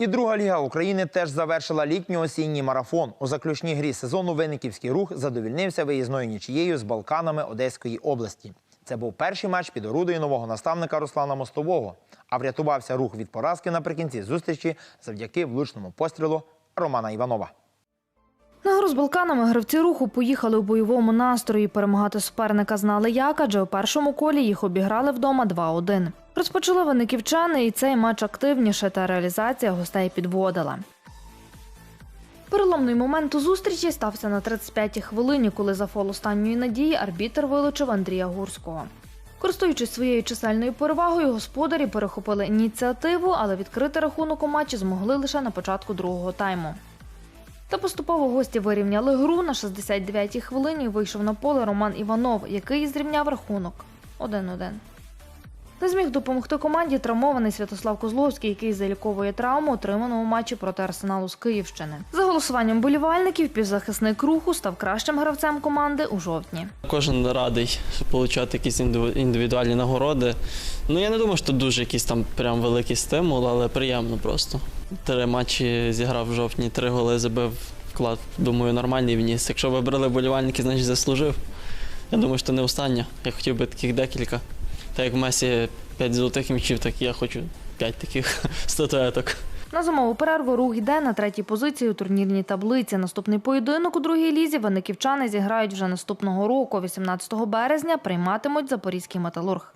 І друга ліга України теж завершила літньо-осінній марафон. У заключній грі сезону Винниківський рух задовільнився виїзною нічією з Балканами Одеської області. Це був перший матч під орудою нового наставника Руслана Мостового. А врятувався рух від поразки наприкінці зустрічі завдяки влучному пострілу Романа Іванова. З Балканами гравці руху поїхали у бойовому настрої. Перемагати суперника знали як, адже у першому колі їх обіграли вдома 2-1. Розпочали виниківчани, і цей матч активніше, та реалізація гостей підводила. Переломний момент у зустрічі стався на 35-й хвилині, коли за фол останньої надії арбітр вилучив Андрія Гурського. Користуючись своєю чисельною перевагою, господарі перехопили ініціативу, але відкрити рахунок у матчі змогли лише на початку другого тайму. Та поступово гості вирівняли гру на 69-й хвилині. Вийшов на поле Роман Іванов, який зрівняв рахунок 1-1. Не зміг допомогти команді травмований Святослав Козловський, який заліковує травму, отриману у матчі проти Арсеналу з Київщини. За голосуванням болівальників, півзахисник руху став кращим гравцем команди у жовтні. Кожен радий отримати якісь індивідуальні нагороди. Ну я не думаю, що дуже якийсь там прям великий стимул, але приємно просто. Три матчі зіграв в жовтні, три голи забив вклад. Думаю, нормальний вніс. Якщо вибрали болівальники, значить заслужив. Я думаю, що не останнє. Я хотів би таких декілька. Так як в Месі 5 золотих м'ячів, так я хочу 5 таких статуеток. На зимову перерву рух йде на третій позиції у турнірній таблиці. Наступний поєдинок у другій лізі винниківчани зіграють вже наступного року, 18 березня, прийматимуть запорізький металург.